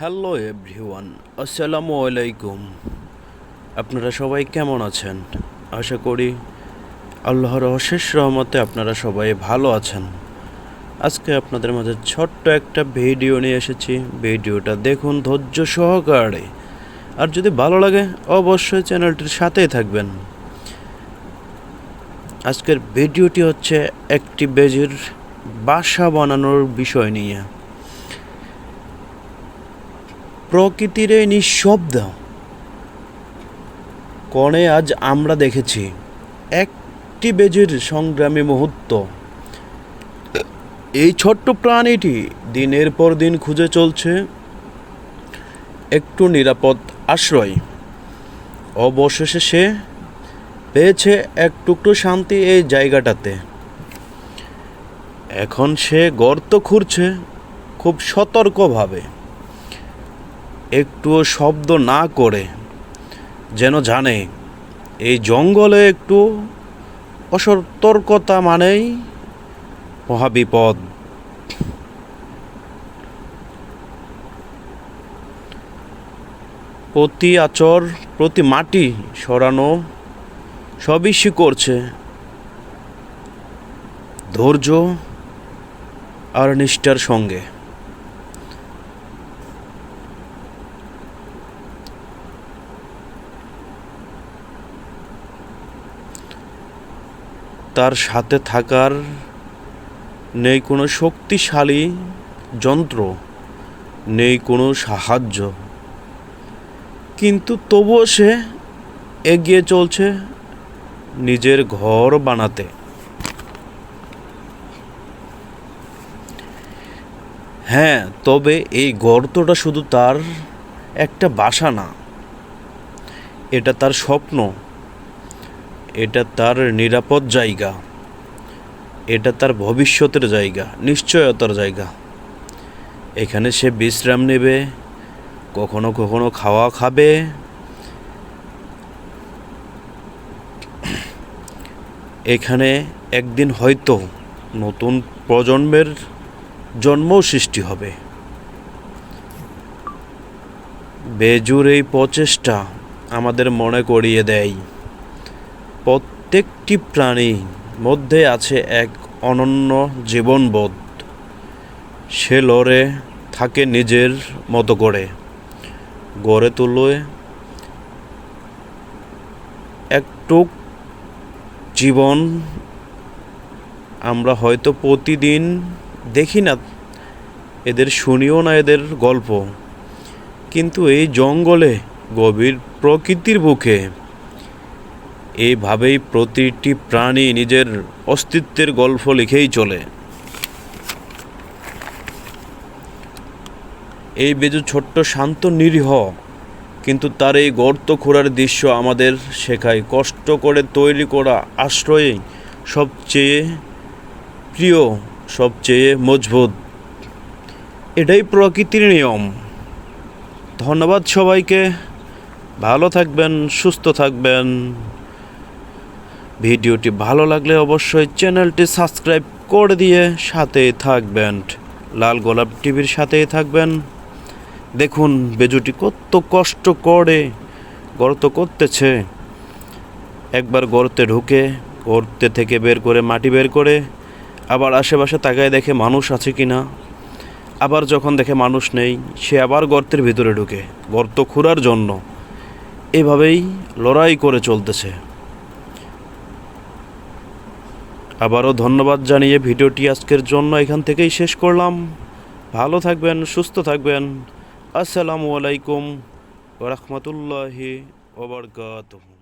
Hello everyone, আসসালামু আলাইকুম। আপনারা সবাই কেমন আছেন? আশা করি আল্লাহর অশেষ রহমতে আপনারা সবাই ভালো আছেন। আজকে আপনাদের মাঝে ছোট্ট একটা ভিডিও নিয়ে এসেছি। ভিডিওটা দেখুন ধৈর্য সহকারে। আর যদি ভালো লাগে, অবশ্যই চ্যানেলটির সাথেই থাকবেন। আজকের ভিডিওটি হচ্ছে একটি বেজির বাসা বানানোর বিষয় নিয়ে। প্রকৃতির এই নিঃশব্দ। কণে আজ আমরা দেখেছি একটি বেজির সংগ্রামী মুহূর্ত। এই ছোট্ট প্রাণীটি দিনের পর দিন খুঁজে চলছে, একটু নিরাপদ আশ্রয়। অবশেষে সে পেয়েছে এক টুকরো শান্তি এই জায়গাটাতে। এখন সে গর্ত খুঁড়ছে খুব সতর্কভাবে। একটুও শব্দ না করে, যেন জানে এই জঙ্গলে একটু অসতর্কতা মানেই মহাবিপদ। প্রতি আচর, প্রতি মাটি সরানো সবই করছে ধৈর্য আর নিষ্ঠার সঙ্গে। তার সাথে থাকার নেই কোনো শক্তিশালী যন্ত্র, নেই কোনো সাহায্য। কিন্তু তবুও সে এগিয়ে চলছে নিজের ঘর বানাতে। হ্যাঁ তবে এই গর্তটা শুধু তার একটা বাসা না, এটা তার স্বপ্ন। এটা তার নিরাপদ জায়গা। এটা তার ভবিষ্যতের জায়গা, নিশ্চয়তার জায়গা। এখানে সে বিশ্রাম নেবে, কখনো কখনো খাওয়া খাবে। এখানে একদিন হয়তো নতুন প্রজন্মের জন্মও সৃষ্টি হবে। বেজুর এই প্রচেষ্টা আমাদের মনে করিয়ে দেয়। প্রত্যেকটি প্রাণী মধ্যে আছে এক অনন্য জীবনবোধ। সে লড়ে, থাকে নিজের মতো করে। গড়ে তুলে একটুক জীবন আমরা হয়তো প্রতিদিন দেখি না, এদের শুনিও না এদের গল্প। কিন্তু এই জঙ্গলে গভীর প্রকৃতির বুকে এইভাবেই প্রতিটি প্রাণী নিজের অস্তিত্বের গল্প লিখেই চলে। এই বেজু ছোট্ট, শান্ত, নিরীহ, কিন্তু তার এই গর্ত খোঁড়ার দৃশ্য আমাদের শেখায়। কষ্ট করে তৈরি করা আশ্রয়ে সবচেয়ে প্রিয়, সবচেয়ে মজবুত। এটাই প্রকৃতির নিয়ম। ধন্যবাদ সবাইকে। ভালো থাকবেন, সুস্থ থাকবেন। ভিডিওটি ভালো লাগলে অবশ্যই চ্যানেলটি সাবস্ক্রাইব করে দিয়ে সাথেই থাকবেন। লাল গোলাপ টিভির সাথেই থাকবেন। দেখুন বেজুটি কত কষ্ট করে গর্ত করতেছে। একবার গর্তে ঢুকে গর্তে থেকে বের করে মাটি বের করে আবার আশেপাশে তাকায় দেখে মানুষ আছে কি না আবার যখন দেখে মানুষ নেই, সে আবার গর্তের ভিতরে ঢুকে। গর্ত খুঁড়ার জন্য। এভাবেই লড়াই করে চলতেছে। আবারও ধন্যবাদ জানিয়ে ভিডিওটি আজকের জন্য এখান থেকেই শেষ করলাম। ভালো থাকবেন, সুস্থ থাকবেন। আসসালামু আলাইকুম রহমতুল্লাহ ওবরকাতহ